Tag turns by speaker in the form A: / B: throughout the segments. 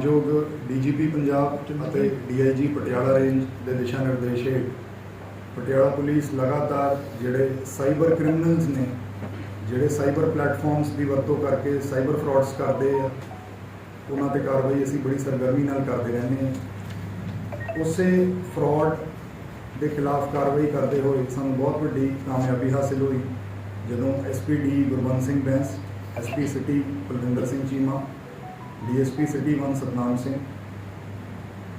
A: ਮਾਨਯੋਗ ਡੀਜੀਪੀ ਪੰਜਾਬ ਅਤੇ DIG Patiala range ਦੇ ਦਿਸ਼ਾ ਨਿਰਦੇਸ਼ ਹੇਠ ਪਟਿਆਲਾ ਪੁਲਿਸ ਲਗਾਤਾਰ ਜਿਹੜੇ ਸਾਈਬਰ ਕ੍ਰਿਮੀਨਲਸ ਨੇ, ਜਿਹੜੇ ਸਾਈਬਰ ਪਲੇਟਫਾਰਮਸ ਦੀ ਵਰਤੋਂ ਕਰਕੇ ਸਾਈਬਰ ਫਰਾਡਸ ਕਰਦੇ ਆ, ਉਹਨਾਂ ਤੇ ਕਾਰਵਾਈ ਅਸੀਂ ਬੜੀ ਸਰਗਰਮੀ ਨਾਲ ਕਰਦੇ ਰਹਿੰਦੇ ਹਾਂ। ਉਸੇ ਫਰਾਡ ਦੇ ਖਿਲਾਫ ਕਾਰਵਾਈ ਕਰਦੇ ਹੋਏ ਸਾਨੂੰ ਬਹੁਤ ਵੱਡੀ ਕਾਮਯਾਬੀ ਹਾਸਿਲ ਹੋਈ, ਜਦੋਂ SPD Gurband Singh Bains, SP city Kulwinder Singh Cheema DSP city 1 Satnam Singh,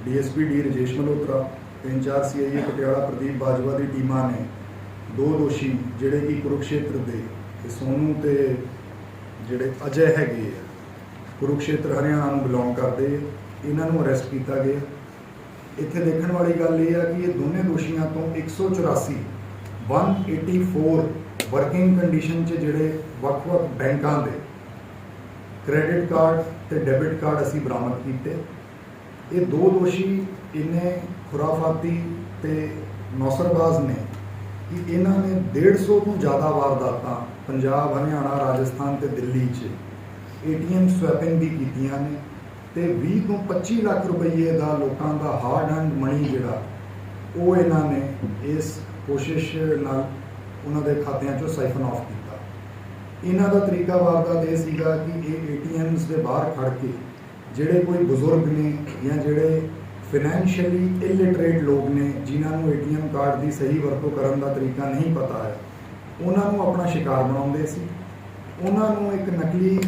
A: DSP D Rajesh Malhotra ਤੇ ਇੰਚਾਰਜ ਸੀਆਈਏ ਪਟਿਆਲਾ ਪ੍ਰਦੀਪ ਬਾਜਵਾ ਦੀ ਟੀਮਾਂ ਨੇ ਦੋ ਦੋਸ਼ੀ ਜਿਹੜੇ ਕਿ ਕੁਰੂਕਸ਼ੇਤਰ ਦੇ ਤੇ ਸੋਨੂ ਤੇ ਜਿਹੜੇ ਅਜੇ ਹੈਗੇ ਆ, ਕੁਰੂਕਸ਼ੇਤਰ ਹਰਿਆਣਾ ਨੂੰ ਬਿਲੋਂਗ ਕਰਦੇ ਇਹਨਾਂ ਨੂੰ ਅਰੈਸਟ ਕੀਤਾ ਗਿਆ। ਇੱਥੇ ਦੇਖਣ ਵਾਲੀ ਗੱਲ ਇਹ ਆ ਕਿ ਇਹ ਦੋਨੇ ਦੋਸ਼ੀਆਂ ਤੋਂ 184 184 ਵਰਕਿੰਗ ਕੰਡੀਸ਼ਨ 'ਚ ਜਿਹੜੇ ਵੱਖ-ਵੱਖ ਬੈਂਕਾਂ ਦੇ ਕ੍ਰੈਡਿਟ ਕਾਰਡ ਤੇ ਡੈਬਿਟ ਕਾਰਡ ਅਸੀਂ ਬਰਾਮਦ ਕੀਤੇ। ਇਹ ਦੋ ਦੋਸ਼ੀ ਇੰਨੇ ਖੁਰਾਫਾਤੀ ਤੇ ਨੌਸਰਬਾਜ਼ ਨੇ ਕਿ ਇਹਨਾਂ ਨੇ 150 ਤੋਂ ਜ਼ਿਆਦਾ ਵਾਰਦਾਤਾਂ ਪੰਜਾਬ, ਹਰਿਆਣਾ, ਰਾਜਸਥਾਨ ਤੇ ਦਿੱਲੀ 'ਚ ਏਟੀਐਮ ਸਵੈਪਿੰਗ ਵੀ ਕੀਤੀਆਂ ਨੇ ਤੇ 20 ਤੋਂ 25 ਲੱਖ ਰੁਪਏ ਦਾ ਲੋਕਾਂ ਦਾ ਹਾਰਡ ਐਂਡ ਮਨੀ ਜਿਹੜਾ, ਉਹ ਇਹਨਾਂ ਨੇ ਇਸ ਕੋਸ਼ਿਸ਼ ਨਾਲ ਉਹਨਾਂ ਦੇ ਖਾਤਿਆਂ 'ਚੋਂ ਸਾਈਫਨ ਆਫ ਕੀਤਾ। ਇਹਨਾਂ ਦਾ ਤਰੀਕਾ ਵਾਰਦਾਤ ਇਹ ਸੀਗਾ ਕਿ ਇਹ ਏਟੀਐਮਸ ਦੇ ਬਾਹਰ ਖੜ ਕੇ ਜਿਹੜੇ ਕੋਈ ਬਜ਼ੁਰਗ ਨੇ ਜਾਂ ਜਿਹੜੇ ਫਾਈਨੈਂਸ਼ੀਅਲੀ ਇਲਿਟਰੇਟ ਲੋਕ ਨੇ, ਜਿਨ੍ਹਾਂ ਨੂੰ ਏਟੀਐਮ ਕਾਰਡ ਦੀ ਸਹੀ ਵਰਤੋਂ ਕਰਨ ਦਾ ਤਰੀਕਾ ਨਹੀਂ ਪਤਾ ਹੈ, ਉਹਨਾਂ ਨੂੰ ਆਪਣਾ ਸ਼ਿਕਾਰ ਬਣਾਉਂਦੇ ਸੀ। ਉਹਨਾਂ ਨੂੰ ਇੱਕ ਨਕਲੀ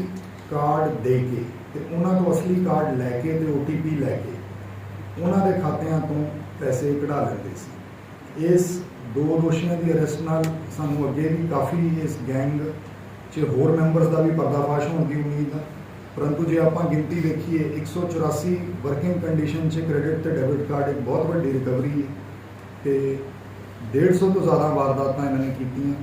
A: ਕਾਰਡ ਦੇ ਕੇ ਤੇ ਉਹਨਾਂ ਤੋਂ ਅਸਲੀ ਕਾਰਡ ਲੈ ਕੇ ਤੇ OTP ਲੈ ਕੇ ਉਹਨਾਂ ਦੇ ਖਾਤਿਆਂ ਤੋਂ ਪੈਸੇ ਕਢਾ ਲੈਂਦੇ ਸੀ। ਇਸ ਦੋ ਦੋਸ਼ੀਆਂ ਦੀ ਅਰੈਸਟ ਨਾਲ ਸਾਨੂੰ ਅੱਗੇ ਵੀ ਕਾਫੀ ਇਸ ਗੈਂਗ 'ਚ ਹੋਰ ਮੈਂਬਰਸ ਦਾ ਵੀ ਪਰਦਾਫਾਸ਼ ਹੋਣ ਦੀ ਉਮੀਦ ਹੈ ਪਰੰਤੂ ਜੇ ਆਪਾਂ ਗਿਣਤੀ ਦੇਖੀਏ 184 ਵਰਕਿੰਗ ਕੰਡੀਸ਼ਨ 'ਚ ਕ੍ਰੈਡਿਟ ਤੇ ਡੈਬਿਟ ਕਾਰਡ ਇੱਕ ਬਹੁਤ ਵੱਡੀ ਰਿਕਵਰੀ ਹੈ ਤੇ 150 ਤੋਂ ਜ਼ਿਆਦਾ ਵਾਰਦਾਤਾਂ ਇਹਨਾਂ ਨੇ ਕੀਤੀਆਂ।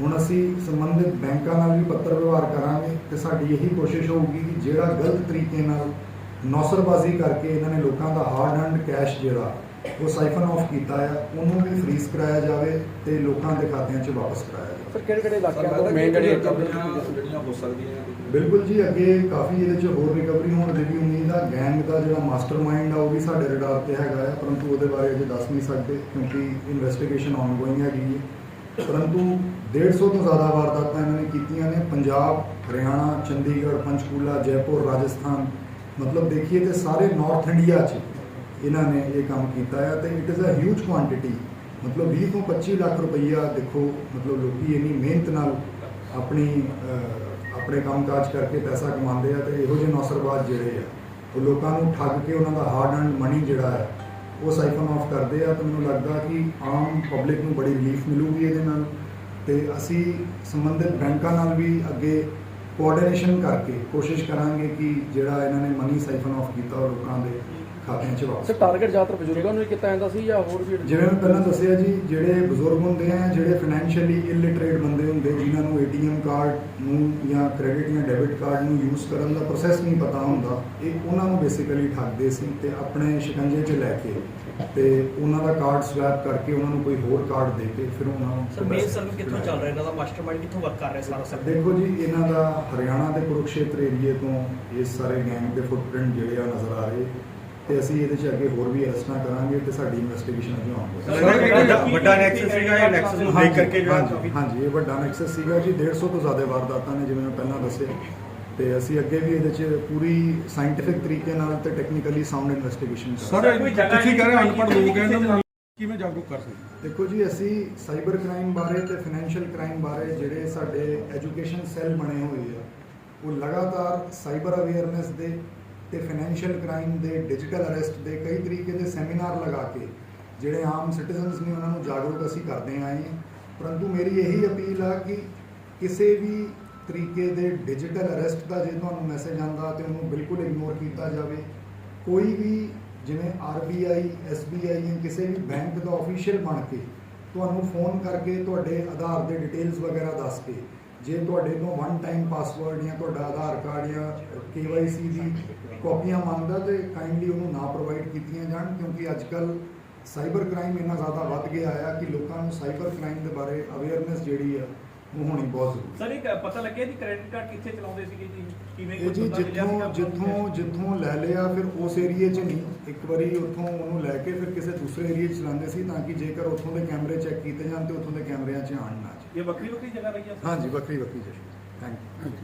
A: ਹੁਣ ਅਸੀਂ ਸੰਬੰਧਿਤ ਬੈਂਕਾਂ ਨਾਲ ਵੀ ਪੱਤਰ ਵਿਵਹਾਰ ਕਰਾਂਗੇ ਤੇ ਸਾਡੀ ਇਹੀ ਕੋਸ਼ਿਸ਼ ਹੋਊਗੀ ਕਿ ਜਿਹੜਾ ਗਲਤ ਤਰੀਕੇ ਨਾਲ ਨੌਸਰਬਾਜ਼ੀ ਕਰਕੇ ਇਹਨਾਂ ਨੇ ਲੋਕਾਂ ਦਾ ਹਾਰਡ ਐਂਡ ਕੈਸ਼ ਜਿਹੜਾ ਉਹ ਸਾਈਫਨ ਆਫ ਕੀਤਾ ਆ ਉਹਨੂੰ ਵੀ ਫ੍ਰੀਜ਼ ਕਰਾਇਆ ਜਾਵੇ ਤੇ ਲੋਕਾਂ ਦੇ ਖਾਤਿਆਂ 'ਚ ਵਾਪਸ ਕਰਾਇਆ ਜਾਵੇ।
B: ਸਰ ਕਿਹੜੇ ਕਿਹੜੇ ਇਲਾਕਿਆਂ ਤੋਂ ਮੇਨ ਜਿਹੜੀ
C: ਰਿਕਵਰੀਆਂ ਜਿਹੜੀਆਂ ਹੋ ਸਕਦੀਆਂ
A: ਬਿਲਕੁਲ ਜੀ ਅੱਗੇ ਕਾਫੀ ਇਹਦੇ 'ਚ ਹੋਰ ਰਿਕਵਰੀ ਹੋਣ ਦੀ ਵੀ ਉਮੀਦ ਆ। ਗੈਂਗ ਦਾ ਜਿਹੜਾ ਮਾਸਟਰਮਾਈਂਡ ਆ ਉਹ ਵੀ ਸਾਡੇ ਰਡਾਰ ਤੇ ਹੈਗਾ ਆ ਪਰੰਤੂ ਉਹਦੇ ਬਾਰੇ ਅਜੇ ਦੱਸ ਨਹੀਂ ਸਕਦੇ ਕਿਉਂਕਿ ਇਨਵੈਸਟੀਗੇਸ਼ਨ ਆਨਗੋਇੰਗ ਹੈਗੀ ਹੈ ਪਰੰਤੂ 150 ਤੋਂ ਜ਼ਿਆਦਾ ਵਾਰਦਾਤਾਂ ਇਹਨਾਂ ਨੇ ਕੀਤੀਆਂ ਨੇ। ਪੰਜਾਬ ਹਰਿਆਣਾ ਚੰਡੀਗੜ੍ਹ ਪੰਚਕੂਲਾ ਜੈਪੁਰ ਰਾਜਸਥਾਨ ਮਤਲਬ ਦੇਖੀਏ ਤੇ ਸਾਰੇ ਨਾਰਥ ਇੰਡੀਆ 'ਚ। ਇਹਨਾਂ ਨੇ ਇਹ ਕੰਮ ਕੀਤਾ ਹੈ ਤੇ it is a huge quantity ਮਤਲਬ 20 ਤੋਂ 25 ਲੱਖ ਰੁਪਈਆ ਦੇਖੋ ਮਤਲਬ ਲੋਕੀ ਇੰਨੀ ਮਿਹਨਤ ਨਾਲ ਆਪਣੀ ਅਹ, ਆਪਣੇ ਕੰਮਕਾਜ ਕਰਕੇ ਪੈਸਾ ਕਮਾਉਂਦੇ ਆ ਤੇ ਇਹੋ ਜਿਹੇ ਨੌਸਰਬਾਜ਼ ਜਿਹੜੇ ਆ ਉਹ ਲੋਕਾਂ ਨੂੰ ਠੱਗ ਕੇ ਉਹਨਾਂ ਦਾ ਹਾਰਡ ਐਂਡ ਮਨੀ ਜਿਹੜਾ ਹੈ ਉਹ ਸਾਈਫਨ ਆਫ ਕਰਦੇ ਆ ਤਾਂ ਮੈਨੂੰ ਲੱਗਦਾ ਕਿ ਆਮ ਪਬਲਿਕ ਨੂੰ ਬੜੀ ਰਿਲੀਫ ਮਿਲੂਗੀ ਇਹਦੇ ਨਾਲ ਤੇ ਅਸੀਂ ਸੰਬੰਧਿਤ ਬੈਂਕਾਂ ਨਾਲ ਵੀ ਅੱਗੇ ਕੋਆਰਡੀਨੇਸ਼ਨ ਕਰਕੇ ਕੋਸ਼ਿਸ਼ ਕਰਾਂਗੇ ਕਿ ਜਿਹੜਾ ਇਹਨਾਂ ਨੇ ਮਨੀ ਸਾਈਫਨ ਆਫ ਕੀਤਾ ਲੋਕਾਂ ਦੇ ਖਾਤਿਆਂ 'ਚ ਵਾਪਸ
B: ਸਰ ਟਾਰਗੇਟ ਜ਼ਿਆਦਾਤਰ ਬਜ਼ੁਰਗਾਂ ਨੂੰ ਹੀ ਕੀਤਾ ਜਾਂਦਾ ਸੀ ਜਾਂ ਹੋਰ ਵੀ
A: ਜਿਵੇਂ ਮੈਂ ਪਹਿਲਾਂ ਦੱਸਿਆ ਜੀ ਜਿਹੜੇ ਬਜ਼ੁਰਗ ਹੁੰਦੇ ਆ ਜਿਹੜੇ ਫਾਈਨੈਂਸ਼ੀਅਲੀ ਇਲਿਟਰੇਟ ਬੰਦੇ ਹੁੰਦੇ ਜਿਨ੍ਹਾਂ ਨੂੰ ਏਟੀਐਮ ਕਾਰਡ ਨੂੰ ਜਾਂ ਕ੍ਰੈਡਿਟ ਜਾਂ ਡੈਬਿਟ ਕਾਰਡ ਨੂੰ ਯੂਜ਼ ਕਰਨ ਦਾ ਪ੍ਰੋਸੈਸ ਨਹੀਂ ਪਤਾ ਹੁੰਦਾ ਇਹ ਉਹਨਾਂ ਨੂੰ ਬੇਸਿਕਲੀ ਠੱਗਦੇ ਸੀ ਤੇ ਆਪਣੇ ਸ਼ਿਕੰਜੇ 'ਚ ਲੈ ਕੇ ਤੇ ਉਹਨਾਂ ਦਾ ਕਾਰਡ ਸਵੈਪ ਕਰਕੇ ਉਹਨਾਂ ਨੂੰ ਕੋਈ ਹੋਰ ਕਾਰਡ ਦੇ ਕੇ ਫਿਰ ਉਹਨਾਂ ਨੂੰ
D: ਸਰ ਮੇਨ ਸਰਵਿਸ ਕਿੱਥੋਂ ਚੱਲ ਰਿਹਾ? ਇਹਨਾਂ ਦਾ ਮਾਸਟਰਮਾਈਂਡ ਕਿੱਥੋਂ ਵਰਕ ਕਰ ਰਿਹਾ ਸਾਰਾ ਸਰ
A: ਦੇਖੋ ਜੀ ਇਹਨਾਂ ਦਾ ਹਰਿਆਣਾ ਦੇ ਕੁਰੂਕਸ਼ੇਤਰ ਏਰੀਏ ਤੋਂ ਇਹ ਸਾਰੇ ਗੈਂਗ ਦੇ ਫੁੱਟਪ੍ਰਿੰਟ ਜਿਹੜੇ ਆ ਨਜ਼ਰ ਆ ਰਹੇ। ਤੇ ਅਸੀਂ ਇਹਦੇ 'ਚ ਅੱਗੇ ਹੋਰ ਵੀ ਅਰੈਸਟਾਂ ਕਰਾਂਗੇ ਤੇ ਸਾਡੀ ਇਨਵੈਸਟੀਗੇਸ਼ਨ ਅੱਗੇ ਆਉਂਦੀ
C: ਵੱਡਾ- ਨੈਕਸਸ ਸੀਗਾ ਇਹ ਨੈਕਸਸ ਨੂੰ ਦੇਖ ਕਰਕੇ ਜਿਹੜਾ
A: ਹਾਂਜੀ, ਹਾਂਜੀ ਇਹ ਵੱਡਾ ਨੈਕਸਸ ਸੀਗਾ ਜੀ। 150 ਤੋਂ ਜ਼ਿਆਦਾ ਵਾਰਦਾਤਾਂ ਨੇ ਜਿਵੇਂ ਮੈਂ ਪਹਿਲਾਂ ਦੱਸਿਆ। ਤੇ ਅਸੀਂ ਅੱਗੇ ਵੀ ਇਹਦੇ 'ਚ ਪੂਰੀ ਸਾਇੰਟੀਫਿਕ ਤਰੀਕੇ ਨਾਲ ਤੇ ਟੈਕਨੀਕਲੀ ਸਾਊਂਡ ਇਨਵੈਸਟੀਗੇਸ਼ਨ
E: ਸਰ ਤੁਸੀਂ ਕਹਿ ਰਹੇ ਹੋ ਅਨਪੜ੍ਹ ਲੋਕ ਹੈ ਇਹਨਾਂ ਨੂੰ ਕਿਵੇਂ ਜਾਗਰੂਕ ਕਰ ਸਕਦੇ
A: ਦੇਖੋ ਜੀ ਅਸੀਂ ਸਾਈਬਰ ਕ੍ਰਾਈਮ ਬਾਰੇ ਤੇ ਫਾਈਨੈਂਸ਼ੀਅਲ ਕ੍ਰਾਈਮ ਬਾਰੇ ਜਿਹੜੇ ਸਾਡੇ ਐਜੂਕੇਸ਼ਨ ਸੈੱਲ ਬਣੇ ਹੋਏ ਆ ਉਹ ਲਗਾਤਾਰ ਸਾਈਬਰ ਅਵੇਅਰਨੈਸ ਦੇ ਤੇ ਫਾਈਨੈਂਸ਼ੀਅਲ ਕ੍ਰਾਈਮ ਦੇ ਡਿਜੀਟਲ ਅਰੈਸਟ ਦੇ ਕਈ ਤਰੀਕੇ ਦੇ ਸੈਮੀਨਾਰ ਲਗਾ ਕੇ ਜਿਹੜੇ ਆਮ ਸਿਟੀਜ਼ਨਸ ਨੇ ਉਹਨਾਂ ਨੂੰ ਜਾਗਰੂਕ ਅਸੀਂ ਕਰਦੇ ਆਏ ਹਾਂ। ਪਰੰਤੂ ਮੇਰੀ ਇਹੀ ਅਪੀਲ ਆ ਕਿ ਕਿਸੇ ਵੀ ਤਰੀਕੇ ਦੇ ਡਿਜੀਟਲ ਅਰੈਸਟ ਦਾ ਜੇ ਤੁਹਾਨੂੰ ਮੈਸੇਜ ਆਂਦਾ ਤੇ ਉਹਨੂੰ ਬਿਲਕੁਲ ਇਗਨੋਰ ਕੀਤਾ ਜਾਵੇ, ਕੋਈ ਵੀ ਜਿਵੇਂ ਆਰਬੀਆਈ ਐਸਬੀਆਈ ਜਾਂ ਕਿਸੇ ਵੀ ਬੈਂਕ ਦਾ ਅਫੀਸ਼ੀਅਲ ਬਣ ਕੇ ਤੁਹਾਨੂੰ ਫੋਨ ਕਰਕੇ ਤੁਹਾਡੇ ਆਧਾਰ ਦੇ ਡਿਟੇਲਸ ਵਗੈਰਾ ਦੱਸ ਕੇ ਜੇ ਤੁਹਾਡੇ ਤੋਂ ਵਨ ਟਾਈਮ ਪਾਸਵਰਡ ਜਾਂ ਤੁਹਾਡਾ ਆਧਾਰ ਕਾਰਡ ਜਾਂ KYC ਦੀ ਕਾਪੀਆਂ ਮੰਗਦਾ ਤੇ ਕਾਈਂਡਲੀ ਉਹਨੂੰ ਨਾ ਪ੍ਰੋਵਾਈਡ ਕੀਤੀਆਂ ਜਾਣ ਕਿਉਂਕਿ ਅੱਜ ਕੱਲ ਸਾਈਬਰ ਕ੍ਰਾਈਮ ਇੰਨਾ ਜ਼ਿਆਦਾ ਵੱਧ ਗਿਆ ਆ ਕਿ ਲੋਕਾਂ ਨੂੰ ਸਾਈਬਰ ਕ੍ਰਾਈਮ ਦੇ ਬਾਰੇ ਅਵੇਅਰਨੈਸ ਜਿਹੜੀ ਆ ਉਹ ਹੋਣੀ ਬਹੁਤ ਜ਼ਰੂਰੀ।
F: ਸਰ ਇੱਕ ਪਤਾ ਲੱਗਿਆ ਜੀ ਕ੍ਰੈਡਿਟ ਕਾਰਡ ਕਿੱਥੇ ਚਲਾਉਂਦੇ ਸੀਗੇ ਜੀ? ਕਿਵੇਂ
A: ਇਹ ਜੀ ਜਿੱਥੋਂ? ਜਿੱਥੋਂ ਜਿੱਥੋਂ ਲੈ ਲਿਆ ਫਿਰ ਉਸ ਏਰੀਏ 'ਚ ਨਹੀਂ। ਇੱਕ ਵਾਰੀ ਉੱਥੋਂ ਉਹਨੂੰ ਲੈ ਕੇ ਫਿਰ ਕਿਸੇ ਦੂਸਰੇ ਏਰੀਏ 'ਚ ਚਲਾਉਂਦੇ ਸੀ ਤਾਂ ਕਿ ਜੇਕਰ ਉੱਥੋਂ ਦੇ ਕੈਮਰੇ ਚੈੱਕ ਕੀਤੇ ਜਾਣ ਤੇ ਉੱਥੋਂ ਦੇ ਕੈਮਰਿਆਂ 'ਚ ਆਣ ਨਾ
F: ਇਹ ਵੱਖਰੀ ਵੱਖਰੀ ਜਗ੍ਹਾ ਰਹੀ ਹੈ
A: ਹਾਂਜੀ ਵੱਖਰੀ ਵੱਖਰੀ ਜਗ੍ਹਾ। Thank you